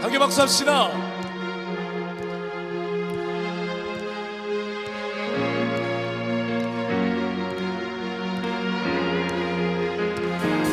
함께 박수 합시다.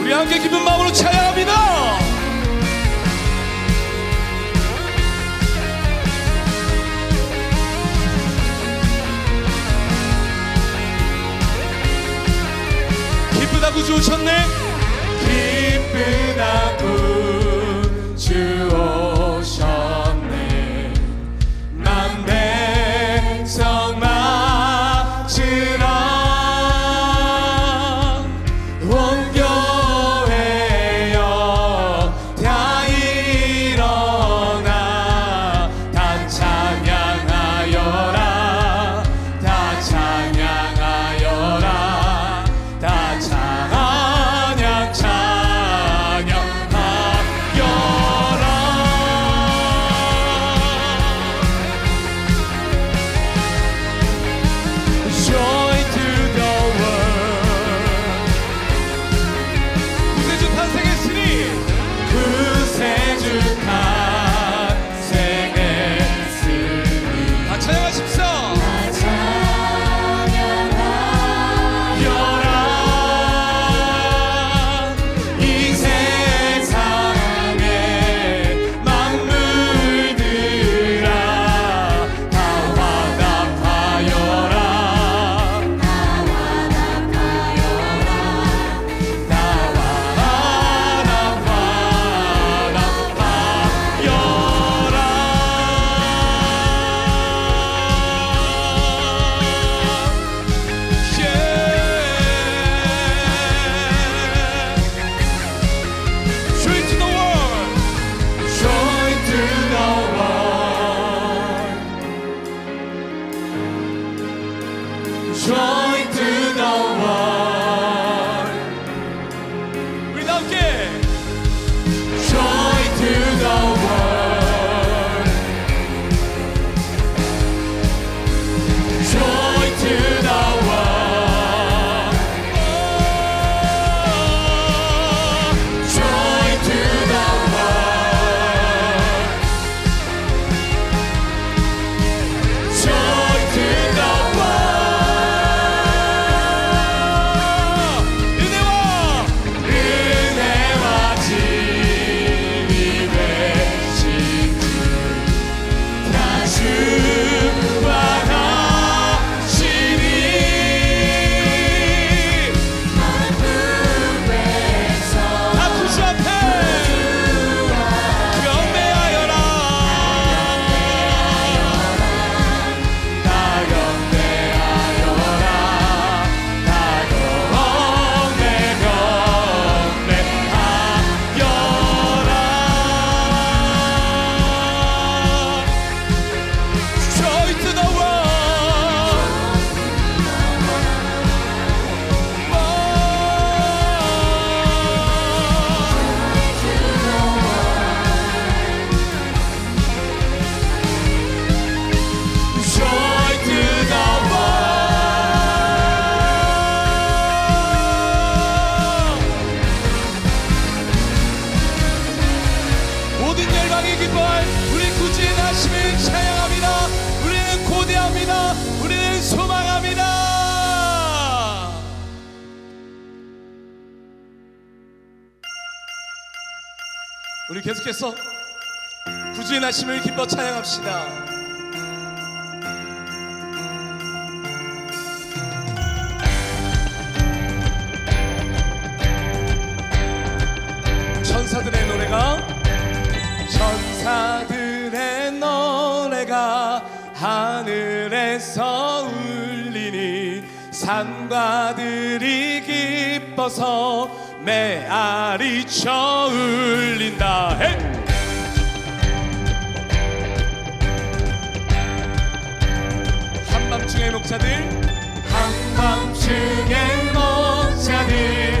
우리 함께 기쁜 마음으로 찬양합니다. 기쁘다고 좋으셨네. joy. 계속해서 구주의 나심을 기뻐 찬양합시다. 천사들의 노래가 천사들의 노래가 하늘에서 울리니 산과들이 기뻐서 메아리 쳐울린다. 헤 한밤중의 목자들. 한밤중의 목자들.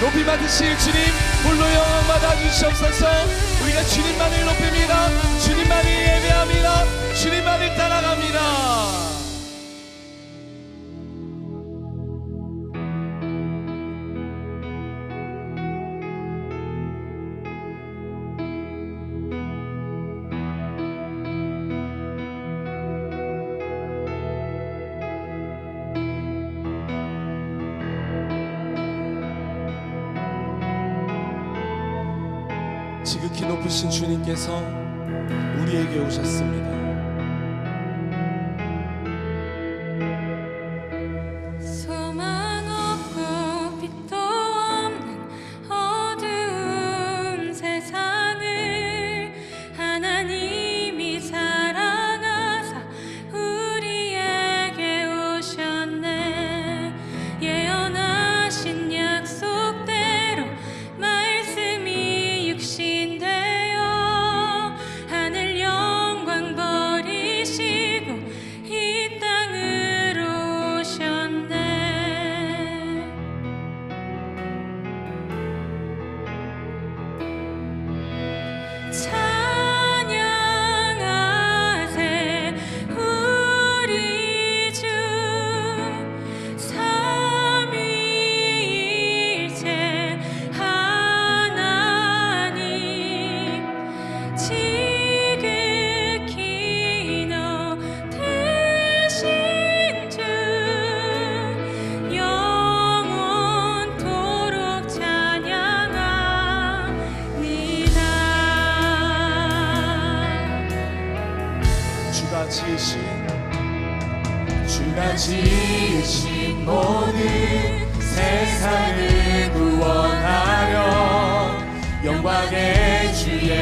높이 받으실 주님 홀로 영광 받아 주시옵소서. 우리가 주님만을 높입니다. 주님만을 예배합니다. 주님만을 따라갑니다 지극히 높으신 주님께서 우리에게 오셨습니다.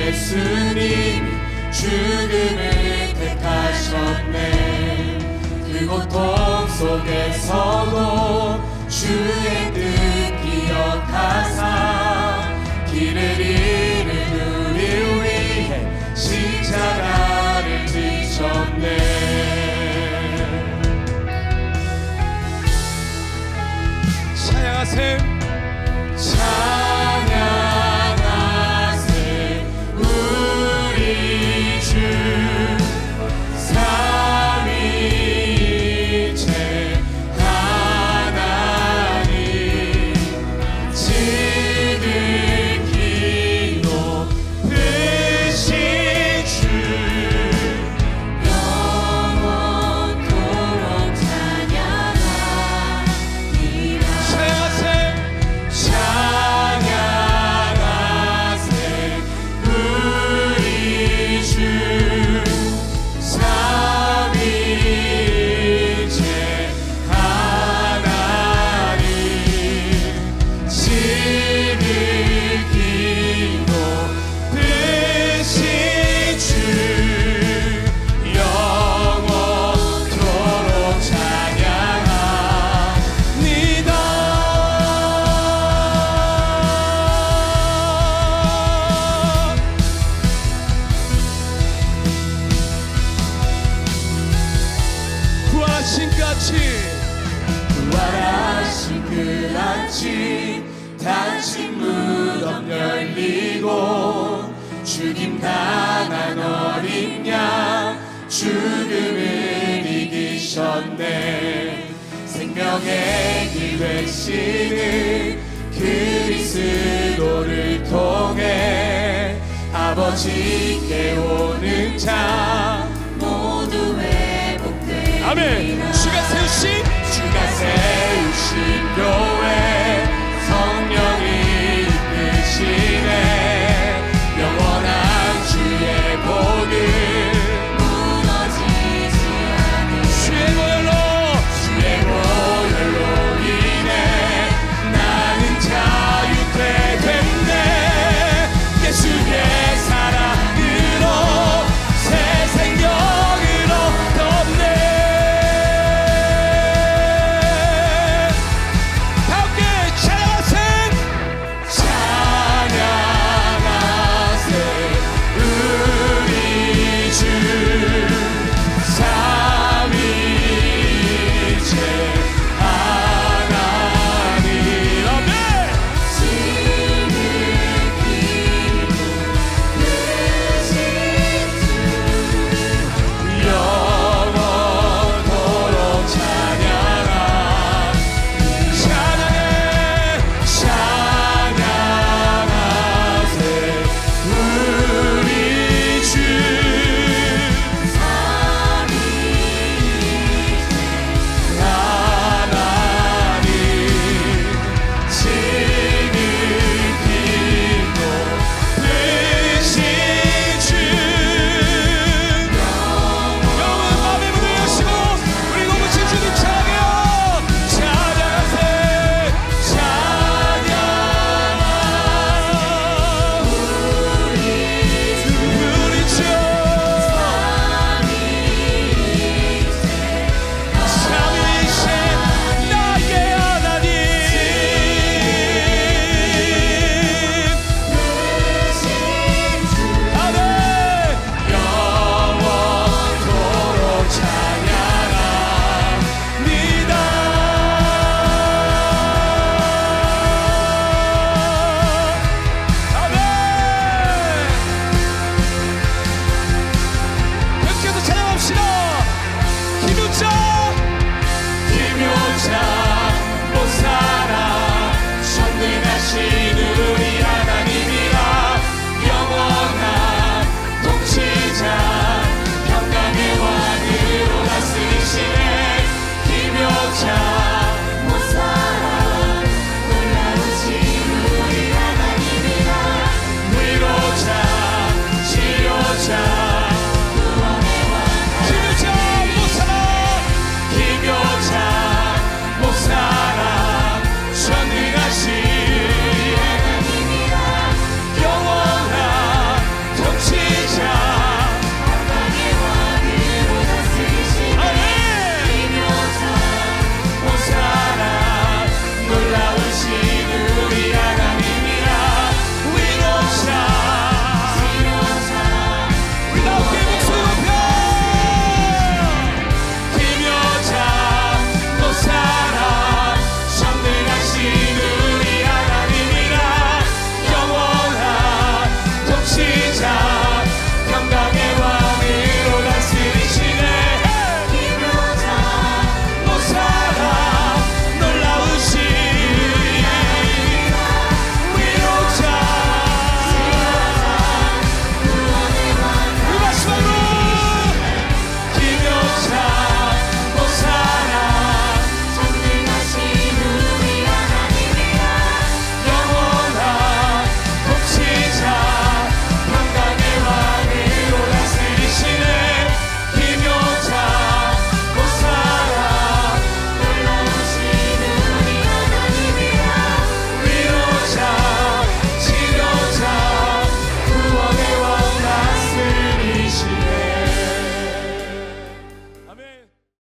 예수님이 죽음을 택하셨네. 그 고통 속에서도 주의 뜻 기억하사 길을 잃은 우리를 위해 십자가를 지셨네. 찬양하세 찬 신그 아침 부활하신 그 아침 닫힌 무덤 열리고 죽임 당한 어린 양 죽음을 이기셨네. 생명의 길 되시는 그리스도를 통해 아버지께 오는 자 아멘. 주가 세우신